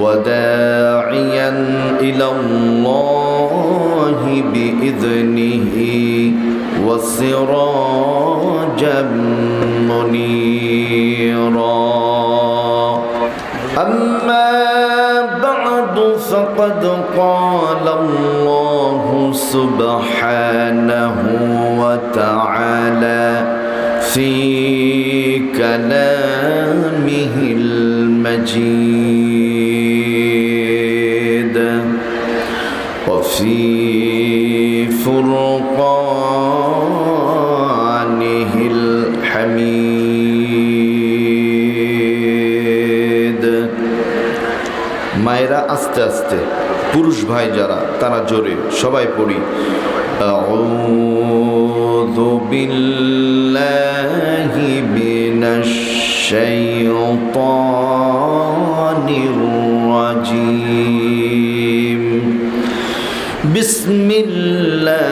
وداعيا إلى الله بإذنه وسراجا منيرا. أما بعد فقد قال الله سبحانه وتعالى في كلامه المجيد. আস্তে আস্তে পুরুষ ভাই যারা তারা জোরে সবাই পড়ি বিস্মিল্লা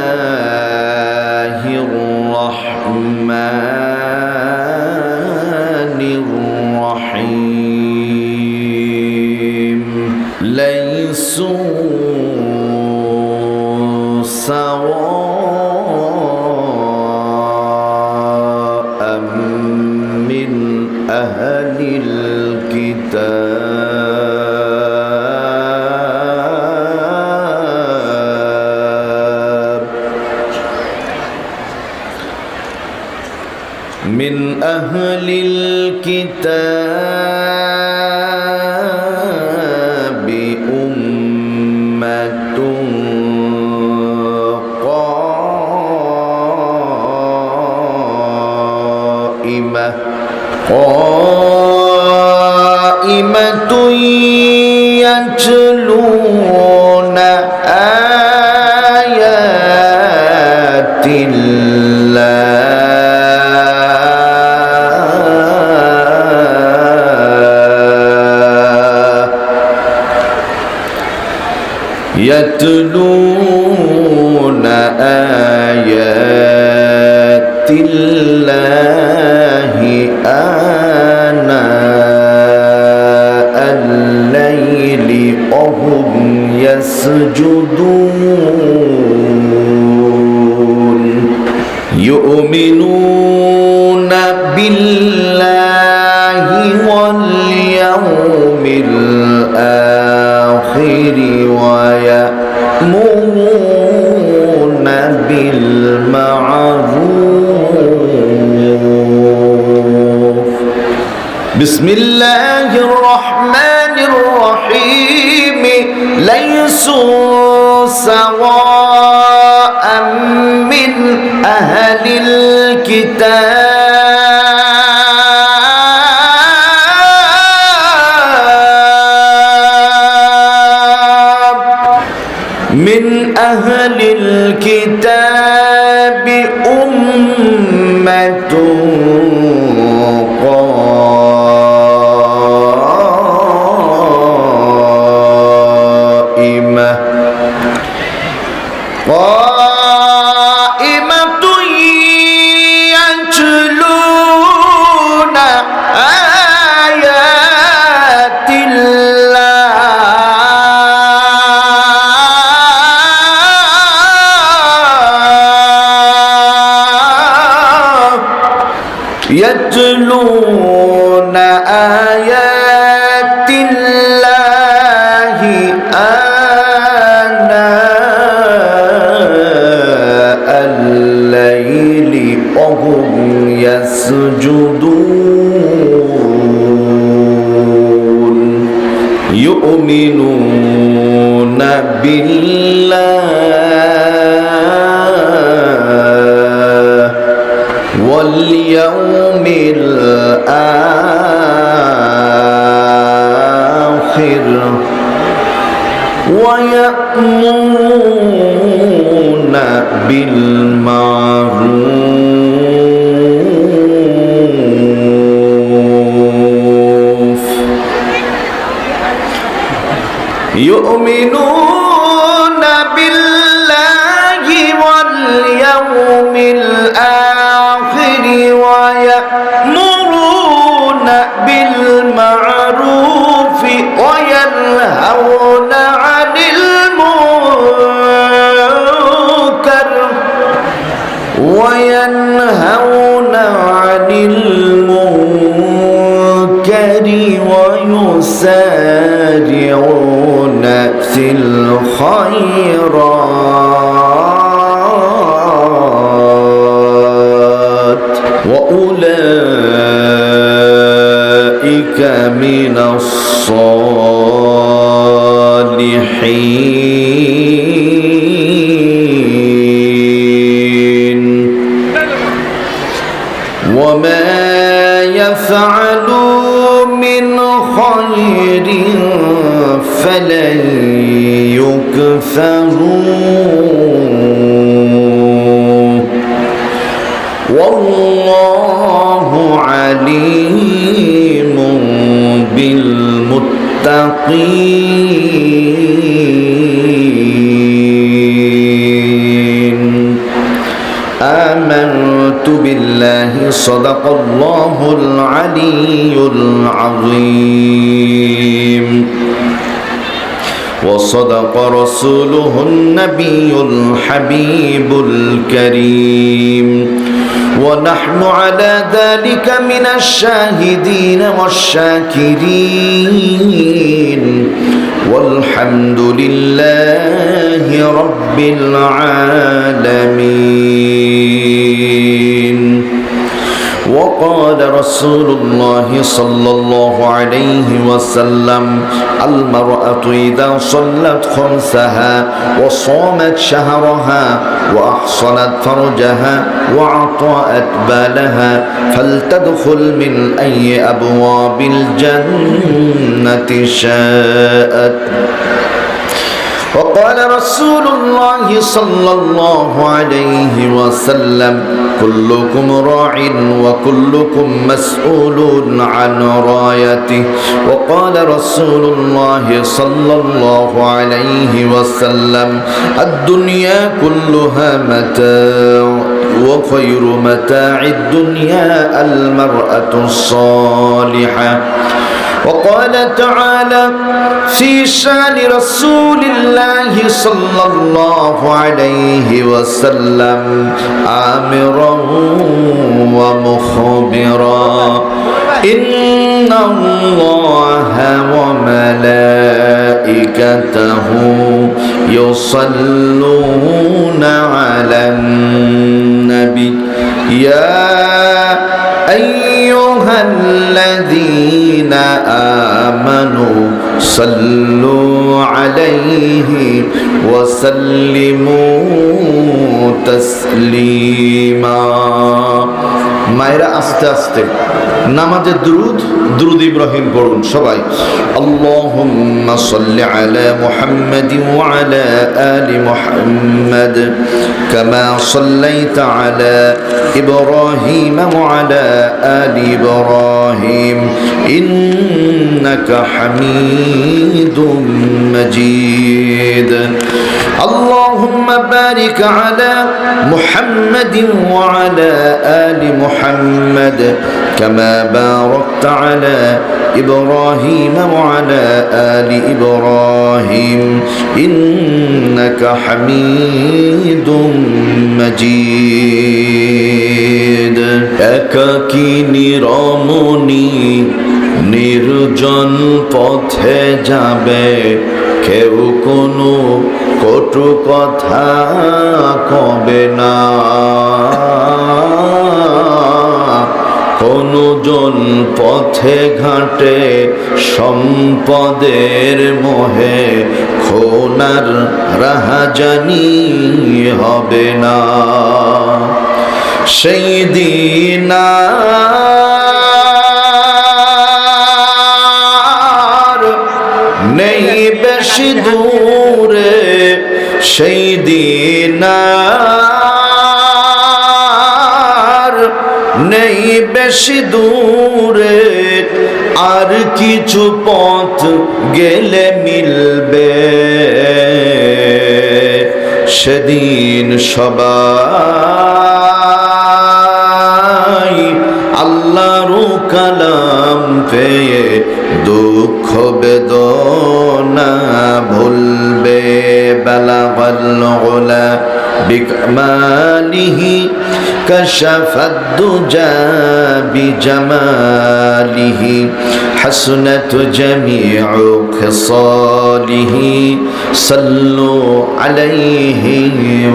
من أهل الكتاب يتلون آيات الله آناء الليل وهم يسجدون. يؤمنون ويأمرون بالمعروف. بسم الله الرحمن الرحيم. ليسوا سواء من أهل أمة بالله واليوم الآخر ويأمرون بالمعروف يؤمنون ويسارعون في الخيرات وأولئك من الصالحين. يكفروا والله عليم بالمتقين. آمنت بالله صدق الله العلي العظيم. وصدق رسوله النبي الحبيب الكريم. ونحن على ذلك من الشاهدين والشاكرين. والحمد لله رب العالمين. وقال رسول الله صلى الله عليه وسلم المرأة إذا صلت خمسها وصامت شهرها وأحصنت فرجها وعطاءت بالها فلتدخل من أي أبواب الجنة شاءت. وقال رسول الله صلى الله عليه وسلم كلكم راع وكلكم مسؤول عن رايته. وقال رسول الله صلى الله عليه وسلم الدنيا كلها متاع وخير متاع الدنيا المرأة الصالحة. وقال تعالى في شان رسول الله صلى الله عليه وسلم آمرا ومخبرا. إن الله وملائكته يصلون على النبي. يا الذين آمنوا صلوا عليه وسلموا تسليما. মায়েরা আস্তে আস্তে নামাজে দ্রুদ দ্রুদ ইব্রাহিম পড়ুন সবাই। আল্লাহুম্মা সাল্লি আলা মুহাম্মাদ ওয়া আলা আলি মুহাম্মাদ কামা সাল্লাইতা আলা ইব্রাহিম ওয়া আলা আলি ইব্রাহিম। ইন্নাকা হামিদুম মাজিদ। আল্লাহুম্মা বারিক আলা মুহাম্মাদ ওয়া আলা আলি মুহাম্মাদ محمد كما باركت على إبراهيم وعلى آل إبراهيم إنك حميد مجيد একাকিনী রমণী নির্জন পথে যাবে কেউ কোনো কটু কথা কবে না কোনজন পথে ঘাটে সম্পদের মোহে খোনার রাহাজানি হবে না। সেই দিন কিছু পথ গেলে মিলবে সেদিন সবাই আল্লাহর কালাম পেয়ে দুঃখ বেদনা ভুলবে বেলা গোলা بكماله كشف الدجى بجماله حسنت جميع خصاله صلوا عليه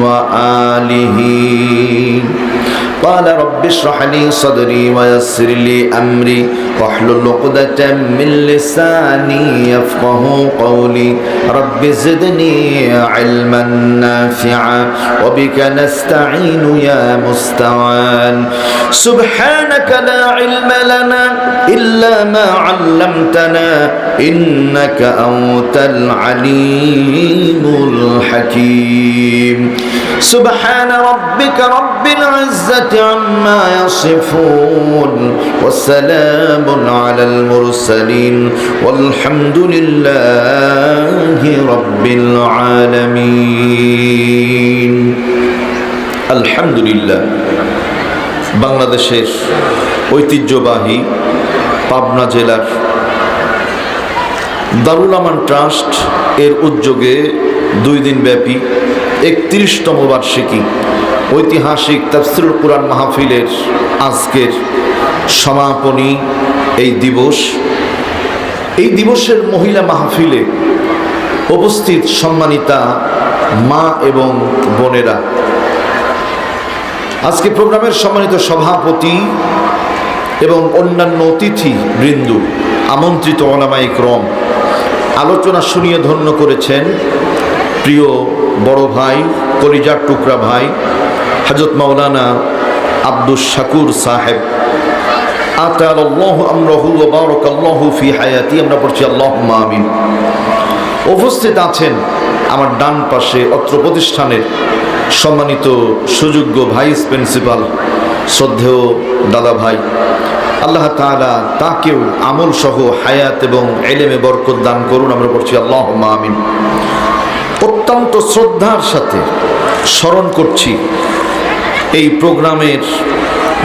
وآله. قال رب اشرح لي صدري ويسر لي أمري. واحلل عقدة من لساني يفقه قولي. رب زدني علما نافعا وبك نستعين يا مستعان. سبحانك لا علم لنا إلا ما علمتنا إنك أنت العليم الحكيم. سبحان ربك رب العزة عما يصفون وسلام على المرسلين والحمد لله رب العالمين الحمد لله বাংলাদেশের ঐতিহ্যবাহী পাবনা জেলার দারুল আমান ট্রাস্ট এর উদ্যোগে দুই দিন ব্যাপী একত্রিশতম বার্ষিকী। ঐতিহাসিক তাফসিরুল কোরআন মাহফিলের আজকের সমাপনী এই দিবস। এই দিবসের মহিলা মাহফিলে উপস্থিত সম্মানিতা মা এবং বোনেরা। আজকে প্রোগ্রামের সম্মানিত সভাপতি এবং অন্যান্য অতিথি বৃন্দু আমন্ত্রিত ওলামাই রম, আলোচনা শুনিয়ে ধন্য করেছেন প্রিয় বড় ভাই, কলিজার টুকরা ভাই হজরত মাওলানা আব্দুস শাকুর সাহেব। উপস্থিত আছেন আমার ডান পাশে অত্র প্রতিষ্ঠানের সম্মানিত সুযোগ্য ভাইস প্রিন্সিপাল, শ্রদ্ধেয় দাদা ভাই। আল্লাহ তাআলা তাকেও আমল সহ হায়াত এবং এলেমে বরকত দান করুন, আমরা পড়ছি আল্লাহ আমিন। অত্যন্ত শ্রদ্ধার সাথে স্মরণ করছি এই প্রোগ্রামের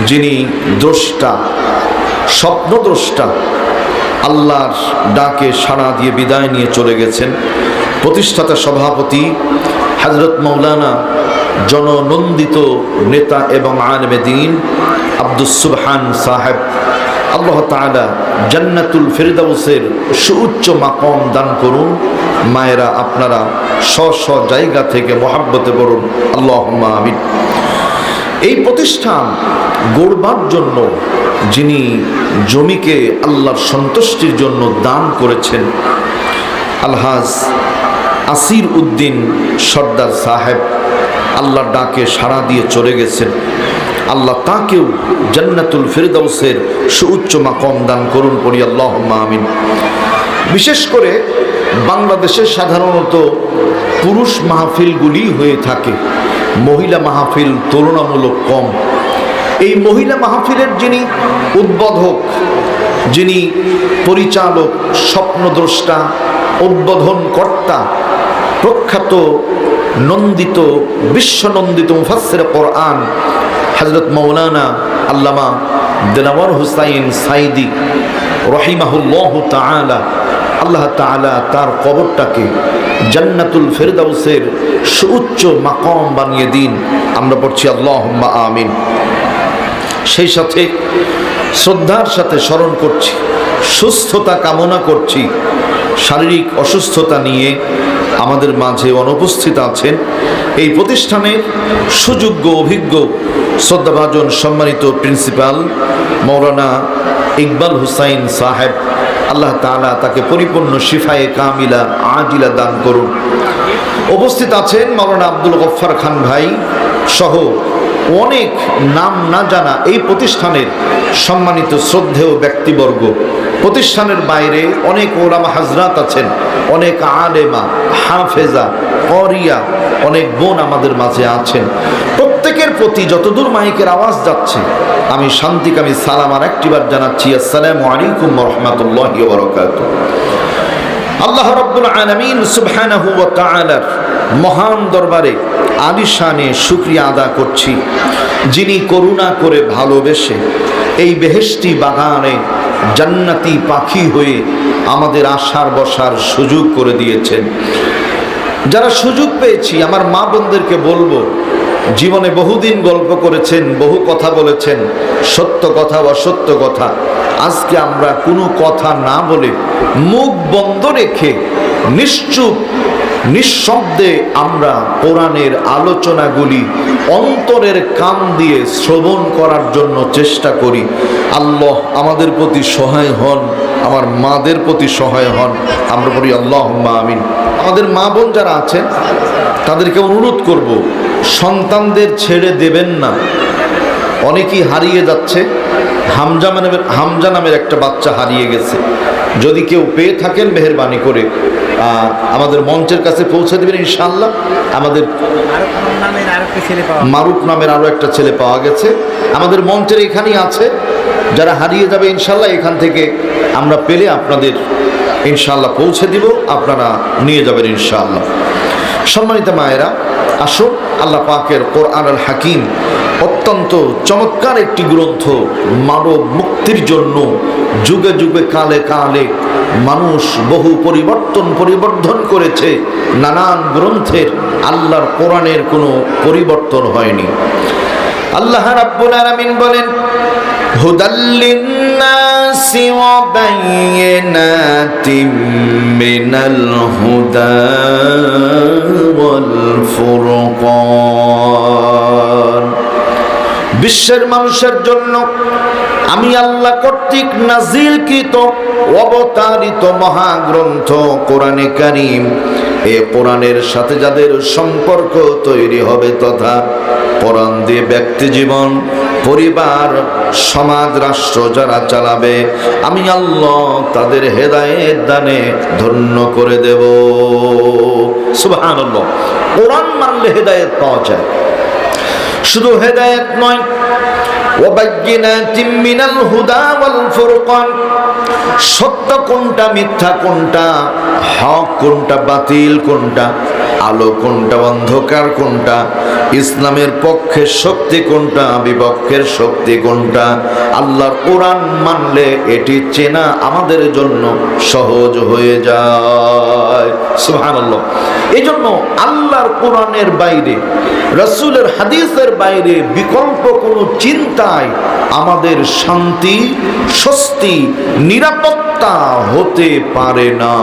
যিনি দ্রষ্টা, স্বপ্নদ্রষ্টা, আল্লাহর ডাকে সাড়া দিয়ে বিদায় নিয়ে চলে গেছেন। প্রতিষ্ঠাতা সভাপতি হজরত মৌলানা জননন্দিত নেতা এবং আনবে দিন আব্দুস সুবহান সাহেব। আল্লাহ তাআলা জান্নাতুল ফেরদাউসের সুউচ্চ মাকম দান করুন। মায়েরা, আপনারা স্ব স্ব জায়গা থেকে মহাব্বতে করুন আল্লাহ আমিন। এই প্রতিষ্ঠান গড়বার জন্য যিনি জমিকে আল্লাহর সন্তুষ্টির জন্য দান করেছেন, আলহাজ আসির উদ্দিন সর্দার সাহেব আল্লাহর ডাকে সাড়া দিয়ে চলে গেছেন। আল্লাহ তাকেও জান্নাতুল ফেরদাউসের সুউচ্চ মাকম দান করুন করি আল্লাহ আমিন। বিশেষ করে বাংলাদেশে সাধারণত পুরুষ মাহফিলগুলি হয়ে থাকে, মহিলা মাহফিল তুলনামূলক কম। এই মহিলা মাহফিলের যিনি উদ্বোধক, যিনি পরিচালক, স্বপ্নদ্রষ্টা উদ্বোধন কর্তা প্রখ্যাত নন্দিত, বিশ্বনন্দিত মুফাসের কোরআন হজরত মৌলানা আল্লামা দেলাওয়ার হুসাইন সাইদি রহিমাহুল্লাহ তাআলা, আল্লাহ তাআলা তার কবরটাকে জান্নাতুল ফেরদাউসের সুউচ্চ মাকম বানিয়ে দিন। আমরা পড়ছি আল্লাহ আমিন। সেই সাথে শ্রদ্ধার সাথে স্মরণ করছি, সুস্থতা কামনা করছি, শারীরিক অসুস্থতা নিয়ে আমাদের মাঝে অনুপস্থিত আছেন। এই প্রতিষ্ঠানের সুযোগ্য অভিজ্ঞ শ্রদ্ধাভাজন সম্মানিত প্রিন্সিপাল মৌলানা ইকবাল হুসাইন সাহেব, আল্লাহ তাআলা তাকে পরিপূর্ণ শিফায়ে কামিলা আজিলা দান করুন। উপস্থিত আছেন মৌলানা আব্দুল গফ্ফার খান ভাই সহ অনেক নাম না জানা এই প্রতিষ্ঠানের সম্মানিত শ্রদ্ধেয় ব্যক্তিবর্গ। প্রতিষ্ঠানের বাইরে অনেক ওলামা হাজরাত আছেন, অনেক আলেমা, হাফেজা, করিয়া, অনেক বোন আমাদের মাঝে আছেন। প্রত্যেকের প্রতি যতদূর মাইকের আওয়াজ যাচ্ছে, আমি শান্তিকামী সালাম আর একটিবার জানাচ্ছি, আসসালামু আলাইকুম রহমতুল্লাহ বরকাত আল্লাহ রব্বুল আলমিন সুবহানাহু ওয়া তাআলার মহান দরবারে আলিশানে শুক্রিয়া আদা করছি, যিনি করুণা করে ভালোবেসে এই বেহেশতি বাগানে জান্নাতি পাখি হয়ে আমাদের আশার বসার সুযোগ করে দিয়েছেন। যারা সুযোগ পেয়েছি, আমার মা বোনদেরকে বলব জীবনে বহুদিন গল্প করেছেন, বহু কথা বলেছেন, সত্য কথা বা সত্য কথা। আজকে আমরা কোনো কথা না বলে মুখ বন্ধ রেখে নিশ্চুপ, নিঃশব্দে আমরা কোরআনের আলোচনাগুলি অন্তরের কান দিয়ে শ্রবণ করার জন্য চেষ্টা করি। আল্লাহ আমাদের প্রতি সহায় হন, আমার মাদের প্রতি সহায় হন। আমরা বলি আল্লাহ আমিন। আমাদের মা বোন যারা আছেন তাদেরকে অনুরোধ করব, সন্তানদের ছেড়ে দেবেন না। অনেকেই হারিয়ে যাচ্ছে। হামজা নামের হামজা নামের একটা বাচ্চা হারিয়ে গেছে। যদি কেউ পেয়ে থাকেন মেহরবানি করে আমাদের মঞ্চের কাছে পৌঁছে দেবেন ইনশাল্লাহ আমাদের মারুফ নামের আরও একটা ছেলে পাওয়া গেছে। আমাদের মঞ্চের এখানেই আছে। যারা হারিয়ে যাবে ইনশাল্লাহ এখান থেকে আমরা পেলে আপনাদের ইনশাল্লাহ পৌঁছে দিব। আপনারা নিয়ে যাবেন ইনশাল্লাহ সম্মানিত মায়েরা, আসুন আল্লাহ পাকের কোরআন আল হাকিম অত্যন্ত চমৎকার একটি গ্রন্থ মানব মুক্তির জন্য যুগে যুগে কালে কালে মানুষ বহু পরিবর্তন পরিবর্ধন করেছে। নানান গ্রন্থের আল্লাহর কোরআনের কোনো পরিবর্তন হয়নি। আল্লাহ রাব্বুল আলামিন বলেন হুদাল্লিন বাইয়িনাতিম মিনাল হুদা ওয়াল ফুরকান বিশ্বের মানুষের জন্য আমি আল্লাহ কর্তৃক নাজিলকৃত, অবতারিত মহাগ্রন্থ কোরআনে কারিম। এ কোরআনের সাথে যাদের সম্পর্ক তৈরি হবে তথা কোরআন দিয়ে ব্যক্তি জীবন পরিবার, সমাজ, রাষ্ট্র যারা চালাবে, আমি আল্লাহ তাদের হেদায়েত দানে ধন্য করে দেব। সুবহানাল্লাহ। কোরআন মানলে হেদায়েত পাওয়া যায়। শুধু হেদায়েত নয় মিনাল হুদা সত্য কোনটা, মিথ্যা কোনটা, হক কোনটা, বাতিল কোনটা, আলো কোনটা, অন্ধকার কোনটা, ইসলামের পক্ষের শক্তি কোনটা, বিপক্ষের শক্তি কোনটা, আল্লাহর কোরআন মানলে এটি চেনা আমাদের জন্য সহজ হয়ে যায়। সুবহানাল্লাহ। এই জন্য আল্লাহর কোরআনের বাইরে, রসুলের হাদিসের বাইরে বিকল্প কোনো চিন্তায় আমাদের শান্তি স্বস্তি নিরাপত্তা হতে পারে না।